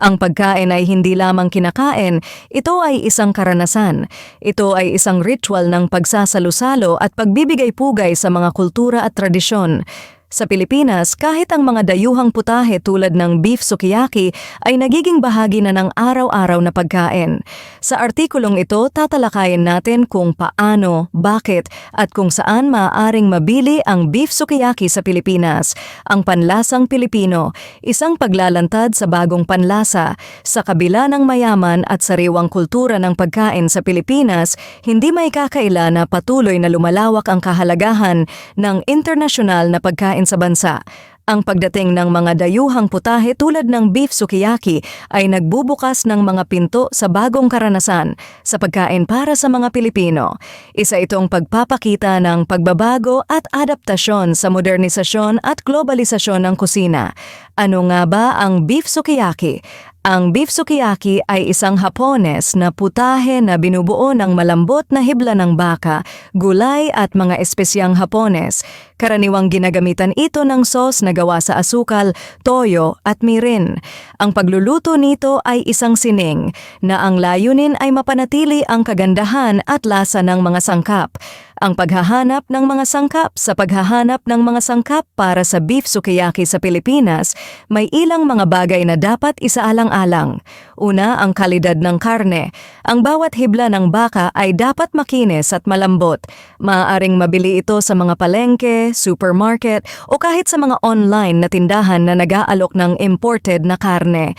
Ang pagkain ay hindi lamang kinakain, ito ay isang karanasan. Ito ay isang ritual ng pagsasalo-salo at pagbibigay-pugay sa mga kultura at tradisyon. Sa Pilipinas, kahit ang mga dayuhang putahe tulad ng beef sukiyaki ay nagiging bahagi na ng araw-araw na pagkain. Sa artikulong ito, tatalakayin natin kung paano, bakit, at kung saan maaaring mabili ang beef sukiyaki sa Pilipinas, ang panlasang Pilipino, isang paglalantad sa bagong panlasa. Sa kabila ng mayaman at sariwang kultura ng pagkain sa Pilipinas, hindi may kakaila na patuloy na lumalawak ang kahalagahan ng internasyonal na pagkain sa bansa. Ang pagdating ng mga dayuhang putahe tulad ng beef sukiyaki ay nagbubukas ng mga pinto sa bagong karanasan sa pagkain para sa mga Pilipino. Isa itong pagpapakita ng pagbabago at adaptasyon sa modernisasyon at globalisasyon ng kusina. Ano nga ba ang beef sukiyaki? Ang beef sukiyaki ay isang Hapones na putahe na binubuo ng malambot na hibla ng baka, gulay at mga espesyang Hapones. Karaniwang ginagamitan ito ng sauce na gawa sa asukal, toyo at mirin. Ang pagluluto nito ay isang sining na ang layunin ay mapanatili ang kagandahan at lasa ng mga sangkap. Ang paghahanap ng mga sangkap sa paghahanap ng mga sangkap para sa beef sukiyaki sa Pilipinas, may ilang mga bagay na dapat isaalang-alang. Una, ang kalidad ng karne. Ang bawat hibla ng baka ay dapat makinis at malambot. Maaaring mabili ito sa mga palengke, supermarket o kahit sa mga online na tindahan na nag-aalok ng imported na karne.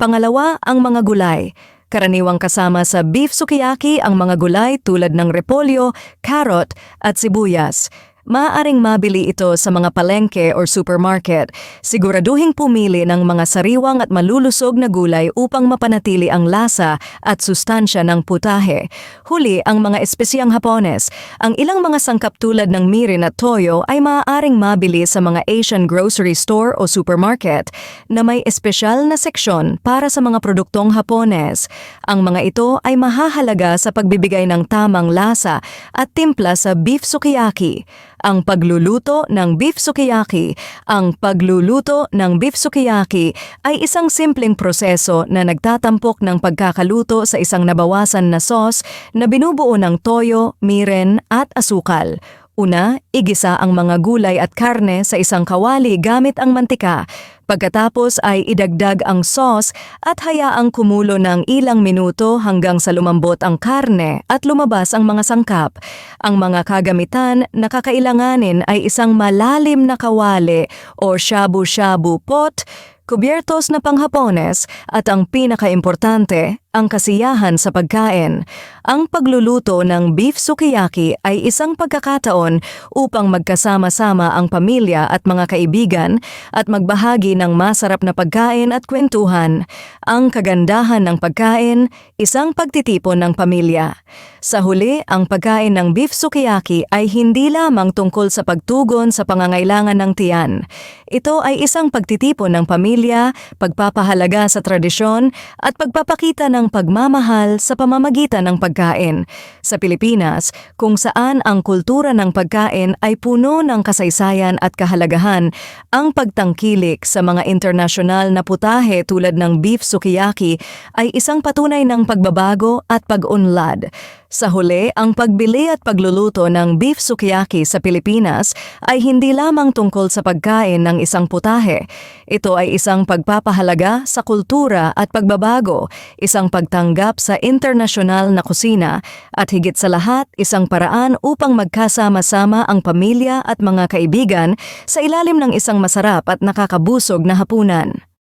Pangalawa, ang mga gulay. Karaniwang kasama sa beef sukiyaki ang mga gulay tulad ng repolyo, carrot at sibuyas. Maaaring mabili ito sa mga palengke or supermarket. Siguraduhing pumili ng mga sariwang at malulusog na gulay upang mapanatili ang lasa at sustansya ng putahe. Huli ang mga espesyang Hapones. Ang ilang mga sangkap tulad ng mirin at toyo ay maaaring mabili sa mga Asian grocery store o supermarket na may espesyal na seksyon para sa mga produktong Hapones. Ang mga ito ay mahahalaga sa pagbibigay ng tamang lasa at timpla sa beef sukiyaki ang pagluluto ng beef sukiyaki. Ang pagluluto ng beef sukiyaki ay isang simpleng proseso na nagtatampok ng pagkakaluto sa isang nabawasan na sauce na binubuo ng toyo, miren at asukal. Una, igisa ang mga gulay at karne sa isang kawali gamit ang mantika. Pagkatapos ay idagdag ang sauce at hayaang kumulo ng ilang minuto hanggang sa lumambot ang karne at lumabas ang mga sangkap. Ang mga kagamitan na kakailanganin ay isang malalim na kawali o shabu-shabu pot, kubyertos na panghapones at ang pinakaimportante, ang kasiyahan sa pagkain. Ang pagluluto ng beef sukiyaki ay isang pagkakataon upang magkasama-sama ang pamilya at mga kaibigan at magbahagi ng masarap na pagkain at kwentuhan. Ang kagandahan ng pagkain, isang pagtitipon ng pamilya. Sa huli, ang pagkain ng beef sukiyaki ay hindi lamang tungkol sa pagtugon sa pangangailangan ng tiyan. Ito ay isang pagtitipon ng pamilya, pagpapahalaga sa tradisyon at pagpapakita ng pagmamahal sa pamamagitan ng pagkain. Sa Pilipinas, kung saan ang kultura ng pagkain ay puno ng kasaysayan at kahalagahan, ang pagtangkilik sa mga internasyonal na putahe tulad ng beef sukiyaki ay isang patunay ng pagbabago at pag-unlad. Sa huli, ang pagbili at pagluluto ng beef sukiyaki sa Pilipinas ay hindi lamang tungkol sa pagkain ng isang putahe. Ito ay isang pagpapahalaga sa kultura at pagbabago, isang pagtanggap sa internasyonal na kusina, at higit sa lahat, isang paraan upang magkasama-sama ang pamilya at mga kaibigan sa ilalim ng isang masarap at nakakabusog na hapunan.